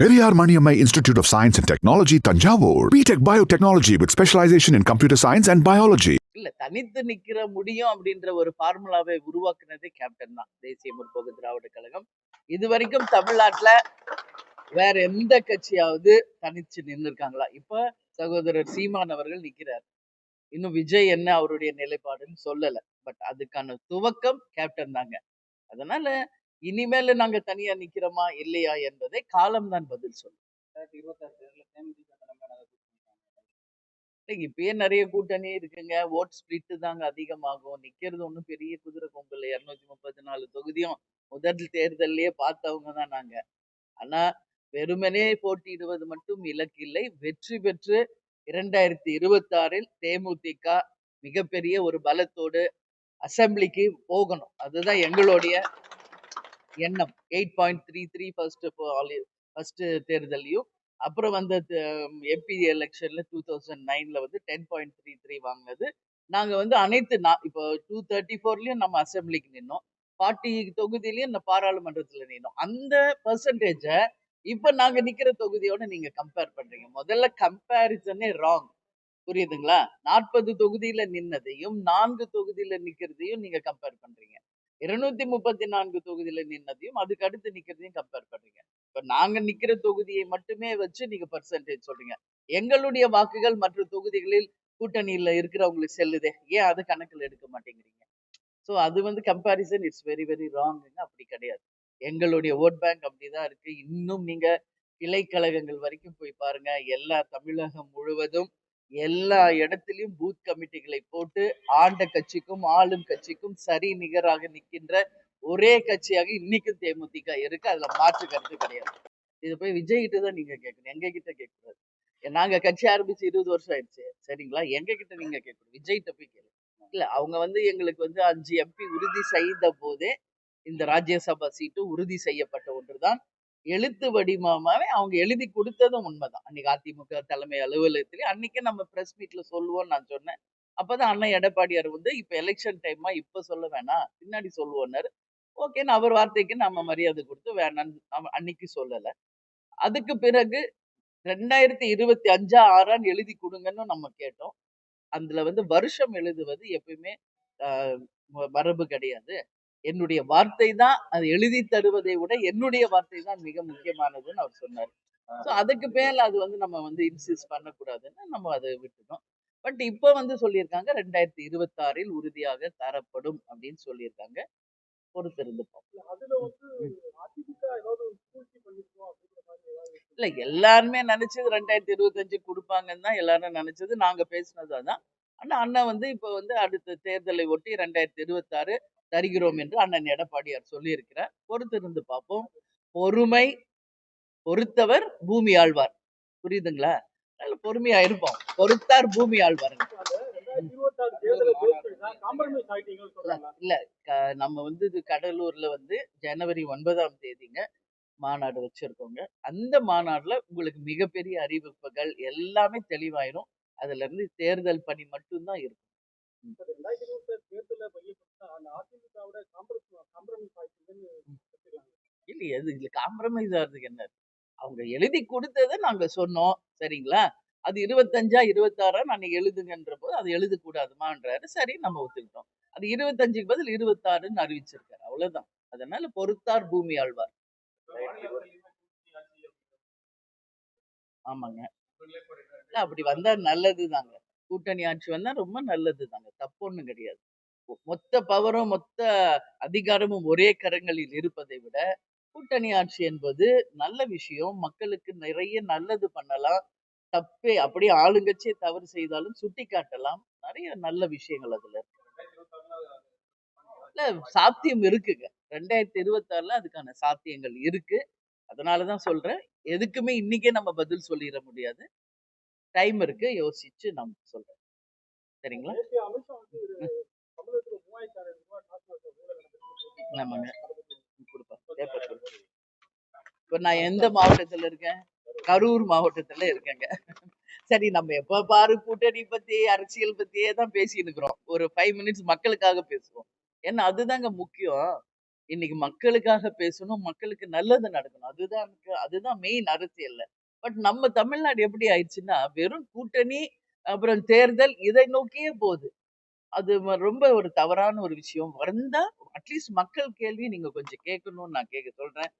Periyar Maniammai institute of science and technology Thanjavur BTech biotechnology with specialization in computer science and biology இல்ல தனித்து நிக்கிற முடியும் அப்படின்ற ஒரு ஃபார்முலாவை உருவாக்குனதே கேப்டன் தான் தேசிய முற்போக்கு திராவிட கழகம். இது வரைக்கும் தமிழ்நாட்டுல வேற எந்த கட்சியாவது தனிச்சு நின்று இருக்காங்களா இப்ப சகோதரர் சீமான் அவர்கள் நிக்கிறார். இன்னும் விஜய் என்ன அவருடைய நிலைப்பாடுன்னு சொல்லல பட் அதுக்கான துவக்கம் கேப்டன் தாங்க. அதனால இனிமேல நாங்க தனியா நிக்கிறோமா? இல்லையா? என்பதை காலம்தான் பதில் சொல்லும். இப்பயே நிறைய கூட்டணி இருக்குங்க. ஓட் ஸ்பிளிட் தாங்க அதிகமாகும். நிக்கிறது ஒண்ணும் பெரிய குதிரை இல்லை. இருநூத்தி முப்பத்தி நாலு தொகுதியும் முதல் தேர்தல்லயே பார்த்தவங்க தான் நாங்க. ஆனா வெறுமனே போட்டியிடுவது மட்டும் இலக்கு இல்லை. வெற்றி பெற்று இரண்டாயிரத்தி இருபத்தி ஆறில் தேமுதிக மிகப்பெரிய ஒரு பலத்தோடு அசெம்பிளிக்கு போகணும். அதுதான் எங்களுடைய எண்ணம். Eight point three three first first தேர்தலையும் அப்புறம் வந்த எம்பி எலெக்ஷன்ல டூ தௌசண்ட் நைன்ல வந்து டென் பாயிண்ட் த்ரீ த்ரீ வாங்கினது. நாங்க வந்து அனைத்து நா- இப்போ டூ தேர்ட்டி ஃபோர்லயும் நம்ம அசெம்பிளிக்கு நின்னோம். பார்ட்டி தொகுதியிலையும் இந்த பாராளுமன்றத்துல நின்னோம். அந்த பர்சன்டேஜை இப்போ நாங்க நிக்கிற தொகுதியோட நீங்க கம்பேர் பண்றீங்க. முதல்ல கம்பேரிசனே ராங் புரியுதுங்களா? நாற்பது தொகுதியில நின்னதையும் நான்கு தொகுதியில நிற்கிறதையும் நீங்க கம்பேர் பண்றீங்க. இருநூத்தி முப்பத்தி நான்கு தொகுதியில நின்னதையும் அதுக்கு அடுத்து நிக்கிறதையும் கம்பேர் பண்றீங்க. இப்ப நாங்க நிக்கிற தொகுதியை மட்டுமே வச்சு நீங்க பர்சன்டேஜ் சொல்றீங்க. எங்களுடைய வாக்குகள் மற்ற தொகுதிகளில் கூட்டணியில இருக்கிறவங்களுக்கு செல்லுதே. ஏன் அது கணக்குல எடுக்க மாட்டேங்கிறீங்க? ஸோ அது வந்து கம்பேரிசன் இட்ஸ் வெரி வெரி ராங்குங்க அப்படி கிடையாது. எங்களுடைய ஓட் பேங்க் அப்படிதான் இருக்கு. இன்னும் நீங்க கிளைக்கழகங்கள் வரைக்கும் போய் பாருங்க. எல்லா தமிழகம் முழுவதும் எல்லா இடத்திலையும் பூத் கமிட்டிகளை போட்டு ஆண்ட கட்சிக்கும் ஆளும் கட்சிக்கும் சரி நிகராக நிற்கின்ற ஒரே கட்சியாக இன்னைக்கும் தேமுதிக இருக்கு. அதுல மாற்று கருத்து கிடையாது. இது போய் விஜய் கிட்ட தான் நீங்க கேட்கணும். எங்க கிட்ட கேட்கக்கூடாது நாங்க கட்சி ஆரம்பிச்சு இருபது வருஷம் ஆயிடுச்சு. சரிங்களா? எங்க கிட்ட நீங்க கேட்கணும் விஜய் கிட்ட போய் கேளு இல்ல அவங்க வந்து எங்களுக்கு வந்து அஞ்சு எம்பி உறுதி செய்த போதே இந்த ராஜ்யசபா சீட்டு உறுதி செய்யப்பட்ட ஒன்றுதான். எழுத்து வடிவமாவே அவங்க எழுதி கொடுத்ததும் உண்மைதான். அன்னைக்கு அதிமுக தலைமை அலுவலகத்திலே அன்னைக்கு நம்ம பிரஸ் மீட்ல சொல்லுவோம்னு நான் சொன்னேன். அப்பதான் அண்ணன் எடப்பாடியார் வந்து இப்ப எலெக்ஷன் டைமா இப்ப சொல்ல வேணாம். பின்னாடி சொல்லுவோம்னாரு. ஓகேன்னு அவர் வார்த்தைக்கு நம்ம மரியாதை கொடுத்து வேணான்னு அன்னைக்கு சொல்லல. அதுக்கு பிறகு ரெண்டாயிரத்தி இருபத்தி அஞ்சா ஆறான்னு எழுதி கொடுங்கன்னு நம்ம கேட்டோம். அதுல வந்து வருஷம் எழுதுவது எப்பயுமே ஆஹ், மரபு கிடையாது. என்னுடைய வார்த்தை தான் அது எழுதி தருவதை விட என்னுடைய வார்த்தை தான் மிக முக்கியமானதுன்னு அவர் சொன்னார். ஸோ அதுக்கு மேல அது வந்து நம்ம வந்து இன்சிஸ்ட் பண்ணக்கூடாதுன்னு நம்ம அதை விட்டுட்டோம். பட் இப்போ வந்து சொல்லியிருக்காங்க ரெண்டாயிரத்தி இருபத்தாறில் உறுதியாக தரப்படும் அப்படின்னு சொல்லியிருக்காங்க. பொறுத்திருந்து. இல்ல எல்லாருமே நினைச்சது ரெண்டாயிரத்தி இருபத்தஞ்சு கொடுப்பாங்கன்னு தான் எல்லாரும் நினைச்சது. நாங்க பேசினது அதான். ஆனா அண்ணன் வந்து இப்ப வந்து அடுத்த தேர்தலை ஒட்டி ரெண்டாயிரத்தி இருபத்தாறு தருகிறோம் என்று அண்ணன் எடப்பாடியார் சொல்லியிருக்கிறார். பொறுத்திருந்து பார்ப்போம். பொறுமை பொறுத்தவர் பூமி ஆழ்வார். புரியுதுங்களா? நல்ல பொறுமையா இருப்போம். பொறுத்தார் பூமி ஆழ்வார் இல்ல இல்ல க- நம்ம வந்து இது கடலூர்ல வந்து ஜனவரி ஒன்பதாம் தேதிங்க மாநாடு வச்சிருக்கோங்க. அந்த மாநாடுல உங்களுக்கு மிகப்பெரிய அறிவிப்புகள் எல்லாமே தெளிவாயிரும். அதுல இருந்து தேர்தல் பணி மட்டும்தான் இருக்கும். இல்ல அது இதுல காம்ப்ரமைஸ் ஆகிறதுக்கு என்ன? அவங்க எழுதி கொடுத்ததை நாங்க சொன்னோம் சரிங்களா? அது இருபத்தஞ்சா இருபத்தாறா நான் எழுதுங்கன்ற போது அது எழுதக்கூடாதுமான்றாரு. சரி நம்ம ஒத்துக்கிட்டோம். அது இருபத்தஞ்சுக்கு பதில் இருபத்தாறுன்னு அறிவிச்சிருக்காரு. அவ்வளவுதான். அதனால பொறுத்தார் பூமி ஆழ்வார். ஆமாங்க. அப்படி வந்தா நல்லதுதாங்க. கூட்டணி ஆட்சி வந்தா ரொம்ப நல்லதுதாங்க. தப்பு ஒண்ணும் கிடையாது. மொத்த பவரும் மொத்த அதிகாரமும் ஒரே கரங்களில் இருப்பதை விட கூட்டணி ஆட்சி என்பது நல்ல விஷயம். மக்களுக்கு நிறைய நல்லது பண்ணலாம். தப்பே அப்படியே ஆளுங்கட்சியே தவறு செய்தாலும் சுட்டி காட்டலாம் நிறைய நல்ல விஷயங்கள் அதுல இருக்கு. இல்ல சாத்தியம் இருக்குங்க. ரெண்டாயிரத்தி இருபத்தாறுல அதுக்கான சாத்தியங்கள் இருக்கு. அதனாலதான் சொல்றேன். எதுக்குமே இன்னைக்கே நம்ம பதில் சொல்லிட முடியாது. டைம் இருக்கு. யோசிச்சு நம்ம சொல்றேன். சரிங்களா? ஆமாங்க கொடுப்பா பேப்பர் கொடு. இப்ப நான் எந்த மாவட்டத்துல இருக்கேன்? கரூர் மாவட்டத்துல இருக்கேங்க. சரி நம்ம எப்ப பாரு கூட்டணி பத்தி அரசியல் பத்தியே தான் பேசிட்டு இருக்கிறோம். ஒரு ஃபைவ் மினிட்ஸ் மக்களுக்காக பேசுவோம். ஏன்னா அதுதாங்க முக்கியம். இன்னைக்கு மக்களுக்காக பேசணும், மக்களுக்கு நல்லது நடக்கணும். அதுதான் அதுதான் மெயின் அரசியல்ல. பட் நம்ம தமிழ்நாடு எப்படி ஆயிடுச்சுன்னா, வெறும் கூட்டணி, அப்புறம் தேர்தல் இதை நோக்கியே போகுது. அது ம ரொம்ப ஒரு தவறான ஒரு விஷயம். வந்தா அட்லீஸ்ட் மக்கள் கேள்வி நீங்க கொஞ்சம் கேட்கணும்னு நான் கேட்க சொல்றேன்.